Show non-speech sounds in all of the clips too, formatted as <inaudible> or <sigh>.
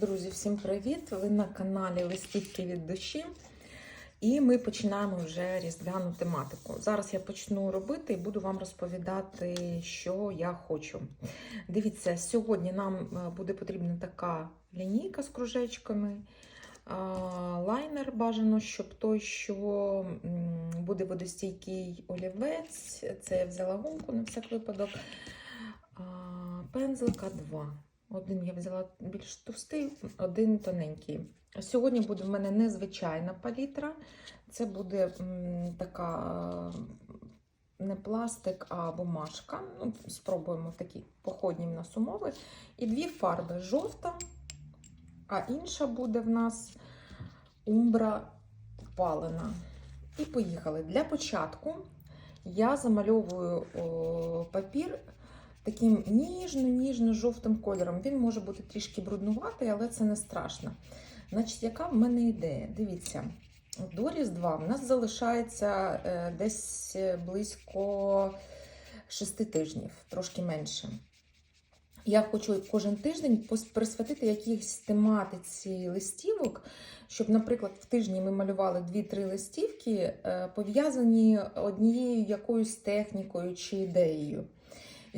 Друзі, всім привіт! Ви на каналі Листівки від душі. І ми починаємо вже різдвяну тематику. Зараз я почну робити і буду вам розповідати, що я хочу. Дивіться, сьогодні нам е, буде потрібна така лінійка з кружечками. Лайнер бажано, щоб той, що буде водостійкий олівець, це я взяла гумку на всяк випадок. Пензлика 2. Один я взяла більш товстий, один тоненький. Сьогодні буде в мене незвичайна палітра. Це буде така е, не пластик, а бумажка. Ну, спробуємо такі походні в нас умови. І дві фарби жовта, а інша буде в нас умбра палена. І поїхали. Для початку я замальовую о, папір таким ніжно-ніжно-жовтим кольором. Він може бути трішки бруднуватий, але це не страшно. Значить, яка в мене ідея? Дивіться, до Різдва в нас залишається е, десь близько 6 тижнів, трошки менше. Я хочу кожен тиждень присвятити якійсь тематиці листівок, щоб, наприклад, в тижні ми малювали 2-3 листівки, е, пов'язані однією якоюсь технікою чи ідеєю.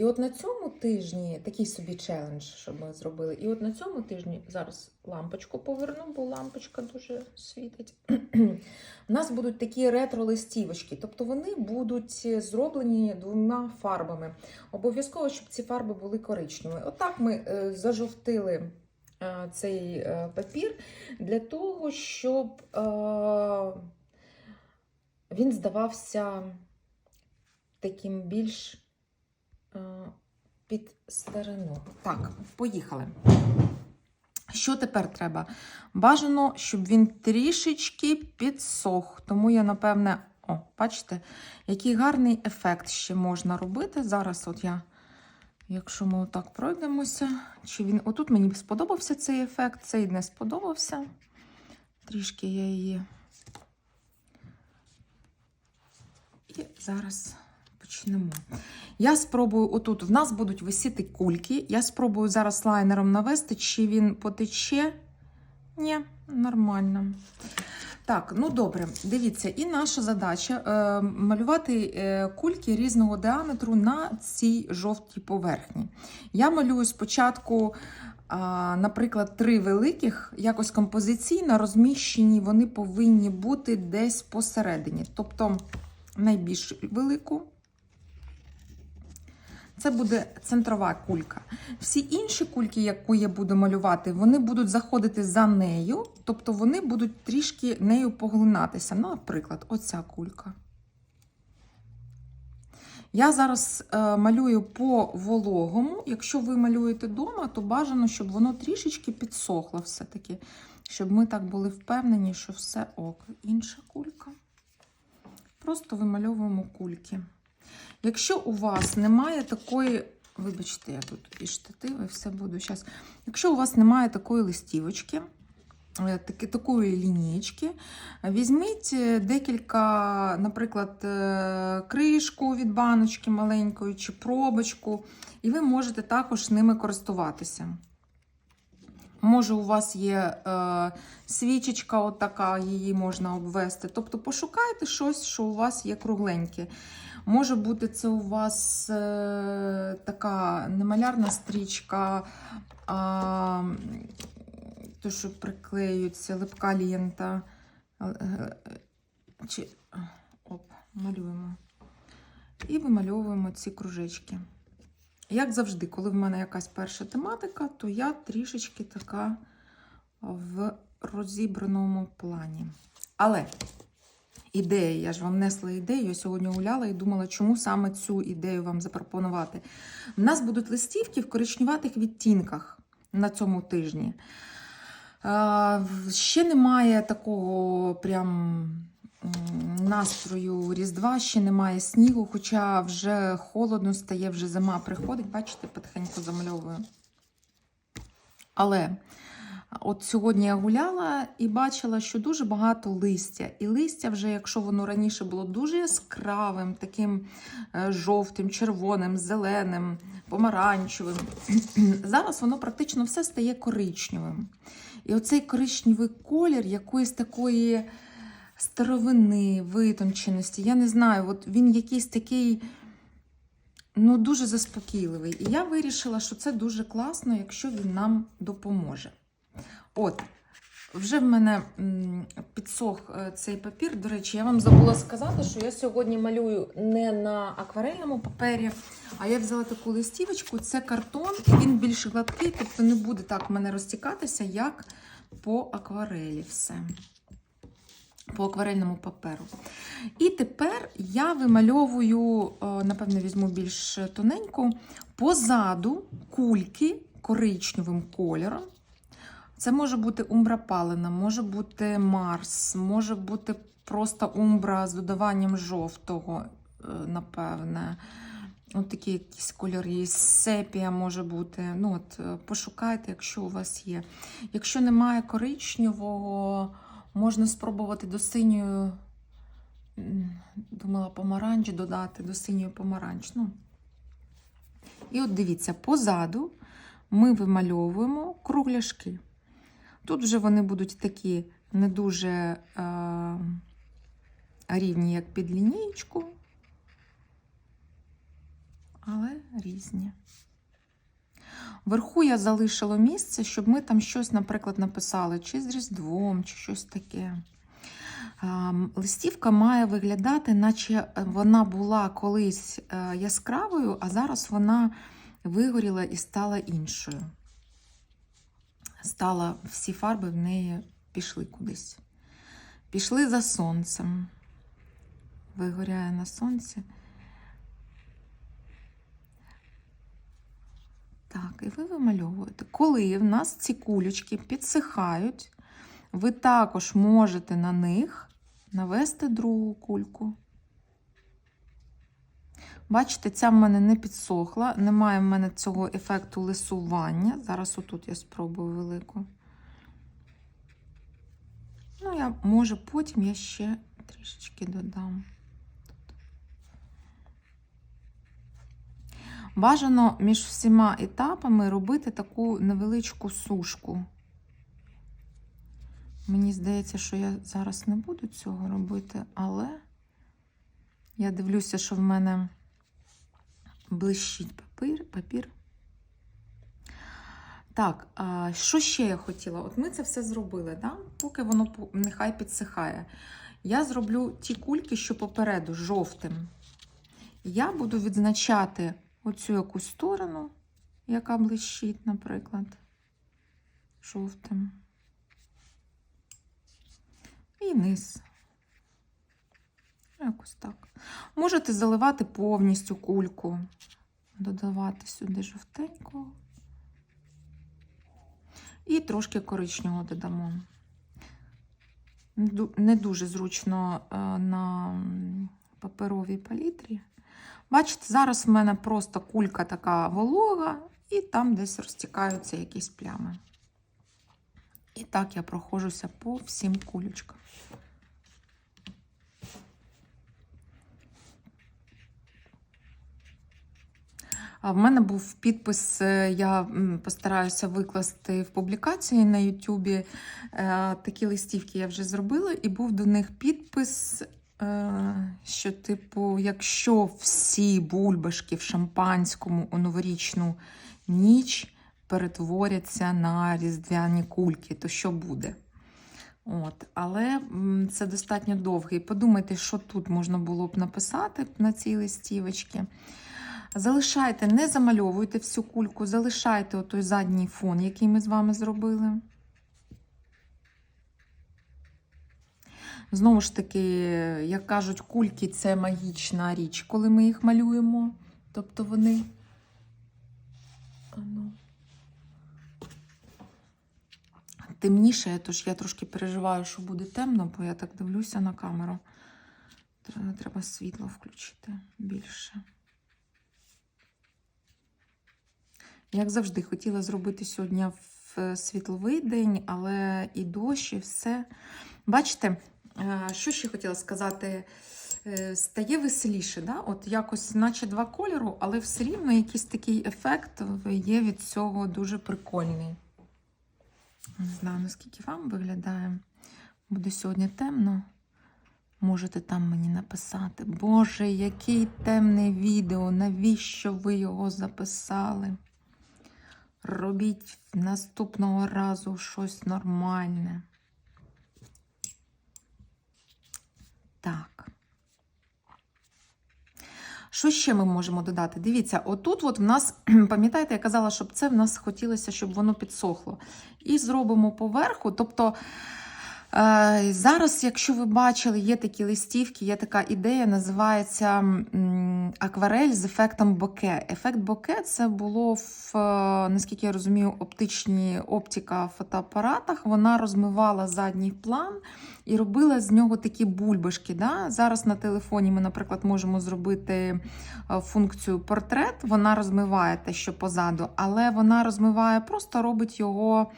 І от на цьому тижні такий собі челендж, щоб ми зробили. І от на цьому тижні зараз лампочку поверну, бо лампочка дуже світить. У нас будуть такі ретро-листівочки, тобто вони будуть зроблені двома фарбами. Обов'язково, щоб ці фарби були коричневі. Отак ми е, зажовтили е, цей е, папір для того, щоб він здавався таким більш під старину. Так, поїхали. Що тепер треба? Бажано, щоб він трішечки підсох. Тому я, напевне, о, бачите, який гарний ефект ще можна робити. Зараз, от я, якщо ми отак пройдемося, чи він. Отут мені сподобався цей ефект, цей не сподобався. Трішки я її. І зараз почнемо. Я спробую, отут в нас будуть висіти кульки. Я спробую зараз лайнером навести, чи він потече. Ні, нормально. Так, ну добре, дивіться, і наша задача е, малювати е, кульки різного діаметру на цій жовтій поверхні. Я малюю спочатку, а, наприклад, три великих, якось композиційно розміщені, вони повинні бути десь посередині. Тобто найбільш велику. Це буде центрова кулька. Всі інші кульки, яку я буду малювати, вони будуть заходити за нею, тобто вони будуть трішки нею поглинатися. Наприклад, оця кулька. Я зараз е, малюю по вологому. Якщо ви малюєте вдома, то бажано, щоб воно трішечки підсохло все-таки, щоб ми так були впевнені, що все ок. Інша кулька. Просто вимальовуємо кульки. Якщо у вас немає такої, вибачте, я тут і штативи, все буду зараз. Якщо у вас немає такої листівочки, е, таки, такої лінієчки, візьміть е, декілька, наприклад, е, кришку від баночки маленької чи пробочку, і ви можете також ними користуватися. Може, у вас є е, свічечка, отака, її можна обвести. Тобто пошукайте щось, що у вас є кругленьке. Може бути, це у вас е, така не малярна стрічка, а то, що приклеюється, липка лента. Е, Чи, оп, малюємо. І вимальовуємо ці кружечки. Як завжди, коли в мене якась перша тематика, то я трішечки така в розібраному плані. Але ідея, я ж вам несла ідею, я сьогодні гуляла і думала, чому саме цю ідею вам запропонувати. У нас будуть листівки в коричневатих відтінках на цьому тижні. Ще немає такого прям настрою Різдва, ще немає снігу, хоча вже холодно стає, вже зима приходить. Бачите, потихеньку замальовую. Але От сьогодні я гуляла і бачила, що дуже багато листя. І листя, вже, якщо воно раніше було дуже яскравим, таким е, жовтим, червоним, зеленим, помаранчевим, <clears throat> зараз воно практично все стає коричневим. І оцей коричневий колір якоїсь такої старовини, витонченості, я не знаю, от він якийсь такий. Ну, дуже заспокійливий. І я вирішила, що це дуже класно, якщо він нам допоможе. От, вже в мене підсох е, цей папір. До речі, я вам забула сказати, що я сьогодні малюю не на акварельному папері, а я взяла таку листівочку. Це картон, і він більш гладкий, тобто не буде так в мене розтікатися, як по акварелі все. По акварельному паперу. І тепер я вимальовую, е, напевно, візьму більш тоненьку, позаду кульки коричневим кольором. Це може бути умбра палена, може бути Марс, може бути просто умбра з додаванням жовтого, е, напевне. От такі якісь кольори, сепія може бути. Ну, от, е, Пошукайте, якщо у вас є. Якщо немає коричневого, можна спробувати до синьої, думала, помаранч додати, до синьої помаранч. Ну. І от дивіться, позаду ми вимальовуємо кругляшки. Тут вже вони будуть такі не дуже е, рівні, як під лінієчку, але різні. Вверху я залишила місце, щоб ми там щось, наприклад, написали, чи з Різдвом, чи щось таке. Листівка має виглядати, наче вона була колись е, яскравою, а зараз вона вигоріла і стала іншою. Стала, всі фарби в неї пішли кудись. Пішли за сонцем. Вигоряє на сонці. Так, і ви вимальовуєте. Коли в нас ці кулечки підсихають, ви також можете на них навести другу кульку. Бачите, ця в мене не підсохла, немає в мене цього ефекту лисування. Зараз отут я спробую велику. Ну, я, може, потім я ще трішечки додам. Бажано між всіма етапами робити таку невеличку сушку. Мені здається, що я зараз не буду цього робити, але я дивлюся, що в мене блищить папір. папір. Так, а що ще я хотіла? От ми це все зробили, да? поки воно нехай підсихає. Я зроблю ті кульки, що попереду жовтим. Я буду відзначати оцю якусь сторону, яка блищить, наприклад, жовтим. І низ. Якось так. Можете заливати повністю кульку, додавати сюди жовтенького. І трошки коричневого додамо. Не дуже зручно е, на паперовій палітрі. Бачите, зараз в мене просто кулька така волога, і там десь розтікаються якісь плями. І так я проходжуся по всім кулечкам. В мене був підпис, е, я постараюся викласти в публікації на Ютубі. Е, такі листівки я вже зробила, і був до них підпис, е, що, типу, якщо всі бульбашки в шампанському у новорічну ніч перетворяться на різдвяні кульки, то що буде? От, Але це достатньо довгий. Подумайте, що тут можна було б написати на цій листівочці. Залишайте, не замальовуйте всю кульку, залишайте той задній фон, який ми з вами зробили. Знову ж таки, як кажуть, кульки це магічна річ, коли ми їх малюємо. Тобто вони. Темніше, тож я трошки переживаю, що буде темно, бо я так дивлюся на камеру. Треба світло включити більше. Як завжди, хотіла зробити сьогодні в світловий день, але і дощ, і все. Бачите, е, що ще хотіла сказати? Е, Стає веселіше, да? От якось, наче два кольору, але все рівно якийсь такий ефект є від цього дуже прикольний. Не знаю, наскільки вам виглядає. Буде сьогодні темно. Можете там мені написати. Боже, який темне відео, навіщо ви його записали? Робіть наступного разу щось нормальне. Так. Що ще ми можемо додати? Дивіться, отут от в нас, <clears throat> пам'ятаєте, я казала, щоб це в нас хотілося, щоб воно підсохло. І зробимо поверху. Тобто зараз, якщо ви бачили, є такі листівки, є така ідея, називається акварель з ефектом боке. Ефект боке це було в, е, наскільки я розумію, оптичні оптика в фотоапаратах. Вона розмивала задній план і робила з нього такі бульбашки. Да? Зараз на телефоні ми, наприклад, можемо зробити е, функцію портрет. Вона розмиває те, що позаду, але вона розмиває, просто робить його.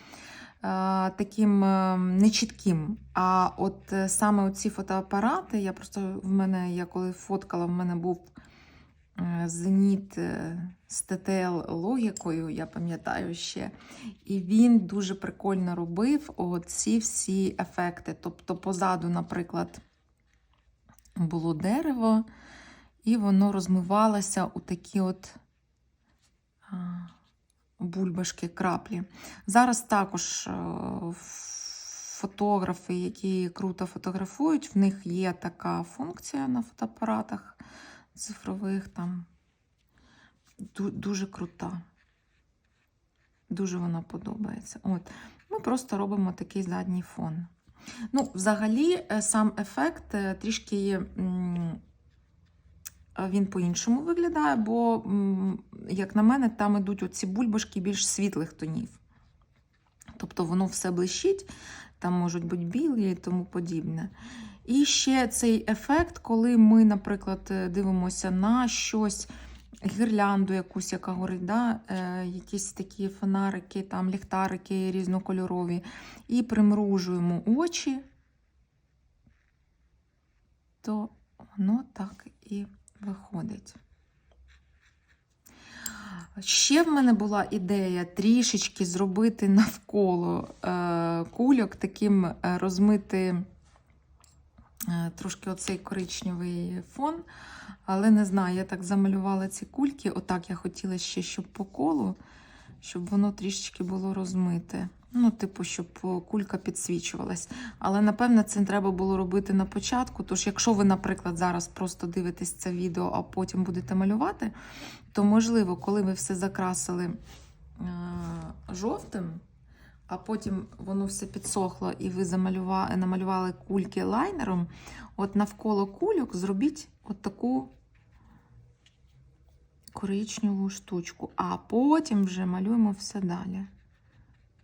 Е, Таким е, нечітким. А от е, саме оці фотоапарати, я просто в мене, я коли фоткала, в мене був зеніт з ТТЛ логікою, я пам'ятаю ще. І він дуже прикольно робив оці всі ефекти. Тобто, позаду, наприклад, було дерево, і воно розмивалося у такі от бульбашки, краплі. Зараз також е, фотографи, які круто фотографують, в них є така функція на фотоапаратах цифрових там. Дуже крута. Дуже вона подобається. От. Ми просто робимо такий задній фон. Ну, взагалі, е, сам ефект е, трішки він по-іншому виглядає, бо, як на мене, там ідуть оці бульбашки більш світлих тонів. Тобто воно все блищить, там можуть бути білі і тому подібне. І ще цей ефект, коли ми, наприклад, е, дивимося на щось, гірлянду якусь, яка горить, да? е, якісь такі фонарики, там, ліхтарики різнокольорові, і примружуємо очі, то воно так і виходить. Ще в мене була ідея трішечки зробити навколо е, кульок таким е, розмити е, трошки оцей коричневий фон. Але не знаю, я так замалювала ці кульки. Отак я хотіла ще, щоб по колу, щоб воно трішечки було розмите. Ну, типу, щоб е, кулька підсвічувалась. Але, напевно, це треба було робити на початку. Тож, якщо ви, наприклад, зараз просто дивитесь це відео, а потім будете малювати, то, можливо, коли ви все закрасили е- жовтим, а потім воно все підсохло і ви замалювали, намалювали кульки лайнером, от навколо кульок зробіть от таку коричневу штучку, а потім вже малюємо все далі.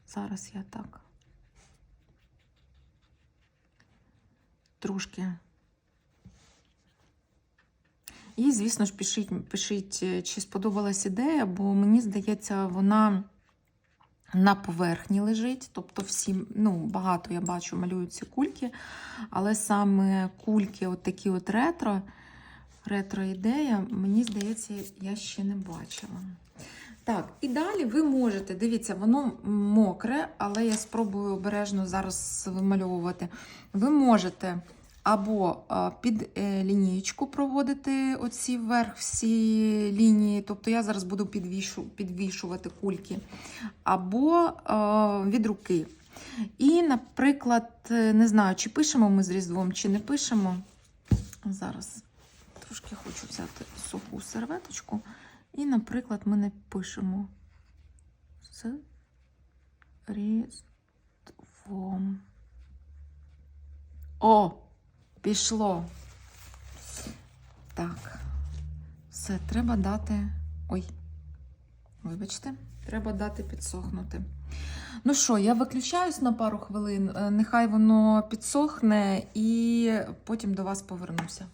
Зараз я так. Трошки. І, звісно ж, пишіть, пишіть, е, чи сподобалась ідея, бо мені здається, вона на поверхні лежить. Тобто, всі, ну, багато я бачу, малюють ці кульки, але саме кульки, от такі от ретро, ретро-ідея, мені здається, я ще не бачила. Так, і далі ви можете, дивіться, воно мокре, але я спробую обережно зараз вимальовувати. Ви можете або під е, лінієчку проводити оці вверх всі лінії, тобто я зараз буду підвішу, підвішувати кульки, або від руки. І, наприклад, не знаю, чи пишемо ми з Різдвом, чи не пишемо. Зараз трошки хочу взяти суху серветочку. І, наприклад, ми напишемо з Різдвом. О, пішло. Так. Все, треба дати. Ой, вибачте, треба дати підсохнути. Ну що, я виключаюсь на пару хвилин, е, нехай воно підсохне, і потім до вас повернуся.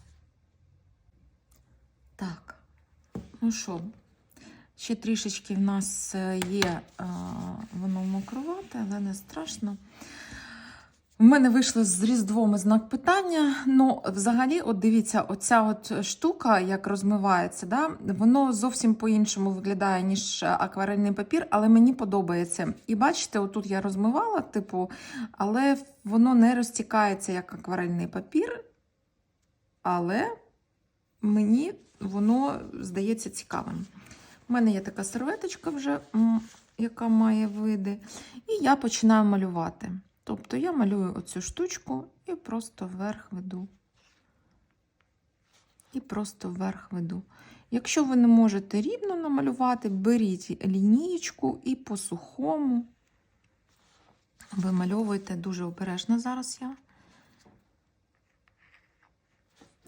Так. Ну що, Ще трішечки в нас е, є е, воно мокрувате, але не страшно. В мене вийшло з Різдвом знак питання. Ну, взагалі, от дивіться, оця от штука, як розмивається, да, воно зовсім по-іншому виглядає, ніж акварельний папір, але мені подобається. І бачите, отут я розмивала, типу, але воно не розтікається як акварельний папір. Але мені воно здається цікавим. У мене є така серветочка вже, яка має види, і я починаю малювати. Тобто я малюю оцю штучку і просто вверх веду. І просто вверх веду. Якщо ви не можете рівно намалювати, беріть лінієчку і по сухому вимальовуйте дуже обережно зараз я.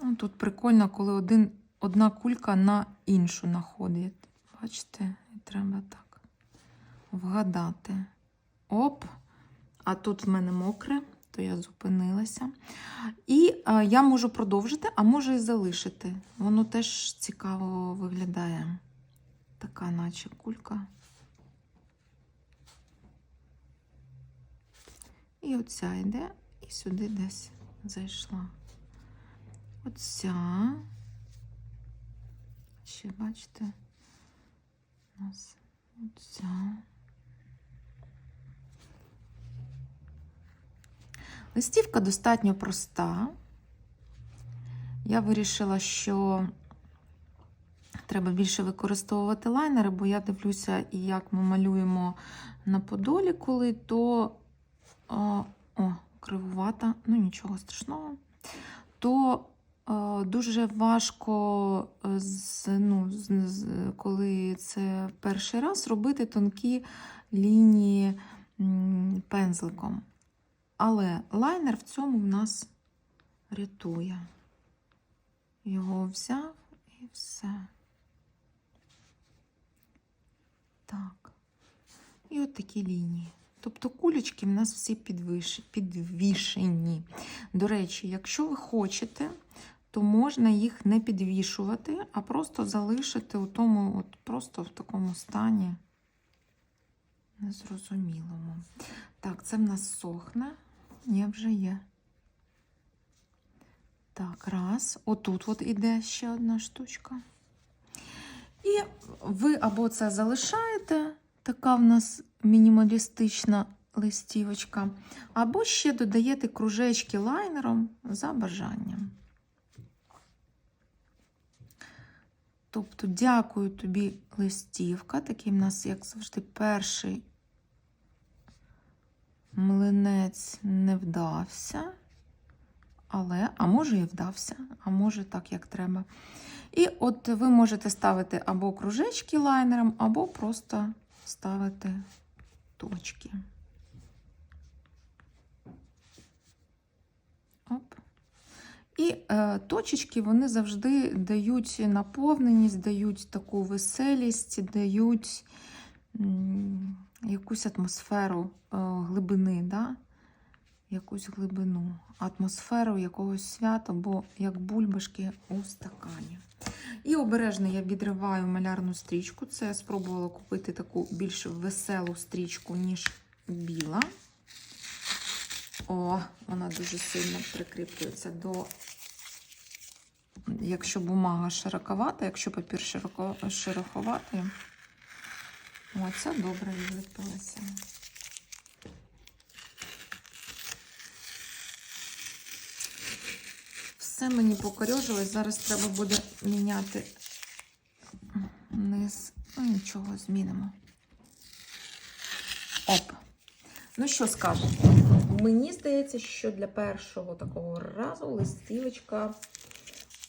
Ну, Тут прикольно, коли один, одна кулька на іншу находить. Бачите, треба так вгадати. Оп! А тут в мене мокре, то я зупинилася. І е, я можу продовжити, а можу і залишити. Воно теж цікаво виглядає. Така, наче кулька. І оця йде, і сюди десь зайшла. Оця. Ще бачите, у нас оця. Листівка достатньо проста. Я вирішила, що треба більше використовувати лайнери, бо я дивлюся, як ми малюємо на подолі, коли то о, о кривувата, ну нічого страшного, то дуже важко, з, ну, з, коли це перший раз, робити тонкі лінії пензликом. Але лайнер в цьому в нас рятує. Його взяв і все. Так. І от такі лінії. Тобто кулечки в нас всі підвішені. До речі, якщо ви хочете, то можна їх не підвішувати, а просто залишити у тому, от просто в такому стані незрозумілому. Так, це в нас сохне. Ні, вже є. Так, раз. Отут от іде ще одна штучка. І ви або це залишаєте, така в нас мінімалістична листівочка, або ще додаєте кружечки лайнером за бажанням. Тобто, дякую тобі, листівка. Такий в нас, як завжди, перший млинець не вдався. Але, а може і вдався, а може так, як треба. І от ви можете ставити або кружечки лайнером, або просто ставити точки. Оп. І е, точечки вони завжди дають наповненість, дають таку веселість, дають якусь атмосферу е, глибини, да? якусь глибину, атмосферу якогось свята, бо як бульбашки у стакані. І обережно я відриваю малярну стрічку. Це я спробувала купити таку більш веселу стрічку, ніж біла. О, вона дуже сильно прикріплюється до, якщо бумага широковата, якщо папір широко, шероховатий, оця добре відліпилася. Все мені покорьожилось. Зараз треба буде міняти низ. Ну, нічого, змінимо. Оп. Ну, що скажу? Мені здається, що для першого такого разу листівочка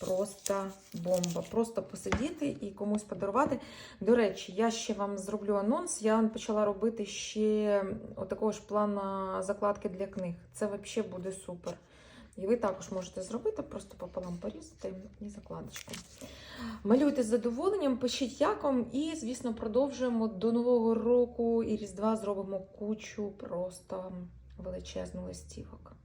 просто бомба. Просто посидіти і комусь подарувати. До речі, я ще вам зроблю анонс. Я почала робити ще отакого ж плана закладки для книг. Це взагалі буде супер. І ви також можете зробити, просто пополам порізати і закладочку. Малюйте з задоволенням, пишіть як вам, і, звісно, продовжуємо до Нового року і Різдва зробимо кучу просто величезну листівок.